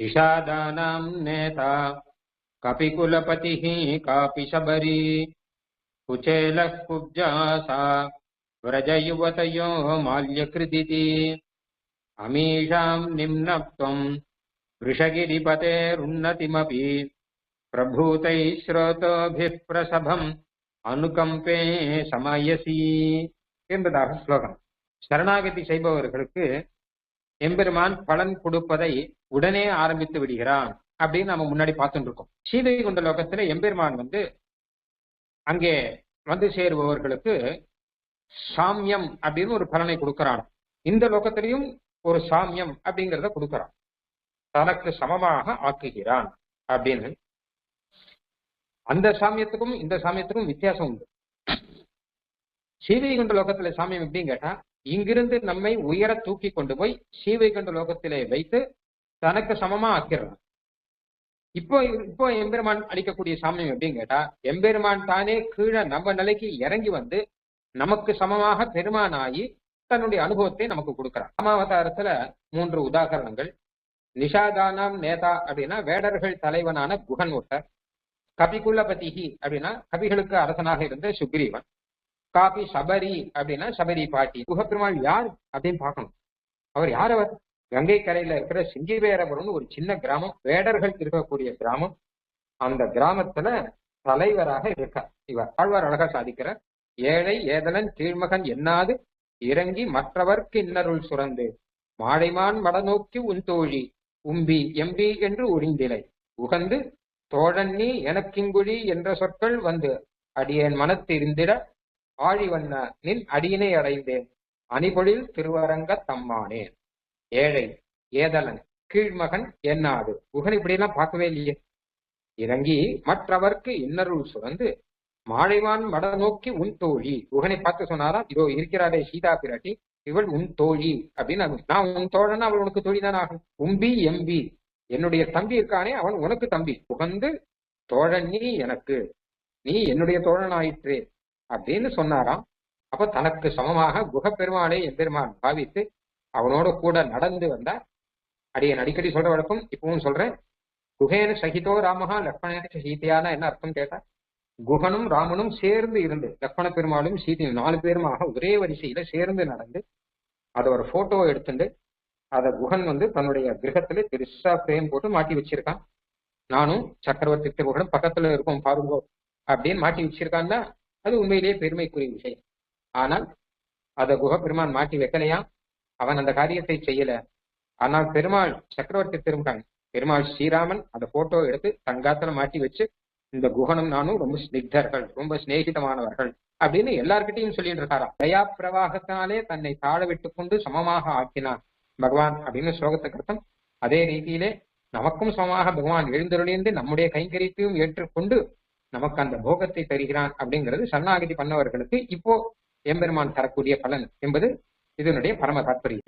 इषादानाम् नेता कपिकुलपतिः कापि शबरी कुचेलः कुब्जा सा व्रजयुवतयो माल्यकृदिति अमीषाम् निम्नत्वम् वृषगिरिपतेरुन्नतिमपि प्रभूतैः ஸ்ரோதோபிப் பிரசபம் அனுகம்பே சமயசி என்பதாக ஸ்லோகம் சரணாகதி செய்பவர்களுக்கு எம்பெருமான் பலன் கொடுப்பதை உடனே ஆரம்பித்து விடுகிறான் அப்படின்னு நம்ம முன்னாடி பார்த்துட்டு இருக்கோம் சீதை கொண்ட லோகத்துல எம்பெருமான் வந்து அங்கே வந்து சேருபவர்களுக்கு சாமியம் அப்படின்னு ஒரு பலனை கொடுக்கிறான். இந்த லோகத்திலையும் ஒரு சாமியம் அப்படிங்கிறத கொடுக்கிறான். தனக்கு சமமாக ஆக்குகிறான் அப்படின்னு. அந்த சாமியத்துக்கும் இந்த சாமியத்துக்கும் வித்தியாசம் உண்டு. சீவைகுண்ட லோகத்துல சாமியம் எப்படின்னு கேட்டா இங்கிருந்து நம்மை உயர தூக்கி கொண்டு போய் ஸ்ரீவைகுண்ட லோகத்திலே வைத்து தனக்கு சமமா ஆக்கிறான் இப்போ இப்போ எம்பெருமான் அளிக்கக்கூடிய சாமியம் எப்படின்னு கேட்டா எம்பெருமான் தானே கீழே நம்ம நிலைக்கு இறங்கி வந்து நமக்கு சமமாக பெருமானாகி தன்னுடைய அனுபவத்தை நமக்கு கொடுக்கிறான். ராமாவதாரத்துல மூன்று உதாகரணங்கள். நிஷாதானாம் நேதா அப்படின்னா வேடர்கள் தலைவனான குகன் ஒருத்தர் கபிகுலபதிகி அப்படின்னா கபிகளுக்கு அரசனாக இருந்த சுக்ரீவன். காபி சபரி அப்படின்னா சபரி பாட்டி. குகப்பெருமாள் யார் அப்படின்னு பார்க்கணும். அவர் யார் அவர்? கங்கை கரையில இருக்கிற சிங்கிவேரபுரம்னு ஒரு சின்ன கிராமம். வேடர்கள் இருக்கக்கூடிய கிராமம். அந்த கிராமத்துல தலைவராக இருக்கார். இவர் ஆழ்வார் அழகா சாதிக்கிற ஏழை ஏதலன் கீழ்மகன் என்னாது? இறங்கி மற்றவர்க்கு இன்னருள் சுரந்து மாடைமான் மடநோக்கி உன் தோழி உம்பி எம்பி என்று உறிந்திலை உகந்து தோழன் நீ எனக்கிங்குழி என்ற சொற்கள் வந்து அடியேன் மனத்திருந்திட ஆழிவண்ண நின் அடியினை அடைந்தேன். அணிபொழில் திருவரங்க தம்மானேன் ஏழை ஏதலன் கீழ்மகன் என்னாது? குகன் இப்படியெல்லாம் பார்க்கவே இல்லையே. இறங்கி மற்றவர்க்கு இன்னருள் சுரந்து மாழைவான் மட நோக்கி உன் தோழி. குகனை பார்த்து சொன்னாராம் இதோ இருக்கிறாரே சீதா பிராட்டி இவள் உன் தோழி அப்படின்னு நான் உன் தோழனா அவள் உனக்கு தோழி தான் ஆகும். உம்பி எம்பி. என்னுடைய தம்பி இருக்கானே அவன் உனக்கு தம்பி. புகந்து தோழன் நீ எனக்கு. நீ என்னுடைய தோழன் ஆயிற்று அப்படின்னு சொன்னாராம். அப்ப தனக்கு சமமாக குகப்பெருமாளை எம்பெருமான் பாவித்து அவனோட கூட நடந்து வந்தா அடியன் அடிக்கடி சொல்ற வழக்கம் இப்பவும் சொல்றேன். குகேன சகிதோ ராமஹா லக்ஷ்மணேன சீதையானா என்ன அர்த்தம் கேட்டா குகனும் ராமனும் சேர்ந்து இருந்து லக்ஷ்மண பெருமாளும் சீதையும் நாலு பேருமாக ஒரே வரிசையில சேர்ந்து நடந்து அதை ஒரு போட்டோ எடுத்துட்டு அதை குகன் வந்து தன்னுடைய கிரகத்துல பெருசா பிரேம் போட்டு மாட்டி வச்சிருக்கான். நானும் சக்கரவர்த்தி திருகுகனும் பக்கத்துல இருக்கோம் பாருங்கோ அப்படின்னு மாட்டி வச்சிருக்கான்னா அது உண்மையிலேயே பெருமைக்குரிய விஷயம். ஆனால் அத குக பெருமான் மாட்டி வைக்கலையா? அவன் அந்த காரியத்தை செய்யல. ஆனால் பெருமாள் சக்கரவர்த்தி திரும்பிட்டாங்க பெருமாள் ஸ்ரீராமன் அந்த போட்டோ எடுத்து தங்காத்துல மாட்டி வச்சு இந்த குகனும் நானும் ரொம்ப ஸ்னிக்தர்கள் ரொம்ப சிநேகிதமானவர்கள் அப்படின்னு எல்லார்கிட்டையும் சொல்லிட்டு இருக்காராம். தயா பிரவாகத்தினாலே தன்னை தாழ விட்டு கொண்டு சமமாக ஆக்கினான் பகவான் அப்படின்னு ஸ்லோகத்துக்கு அர்த்தம். அதே ரீதியிலே நமக்கும் சமமாக பகவான் எழுந்தருளிந்து நம்முடைய கைங்கரியத்தையும் ஏற்றுக்கொண்டு நமக்கு அந்த போகத்தை தருகிறான் அப்படிங்கிறது சரணாகதி பண்ணவர்களுக்கு இப்போ எம்பெருமான் தரக்கூடிய பலன் என்பது இதனுடைய பரம தாற்பயம்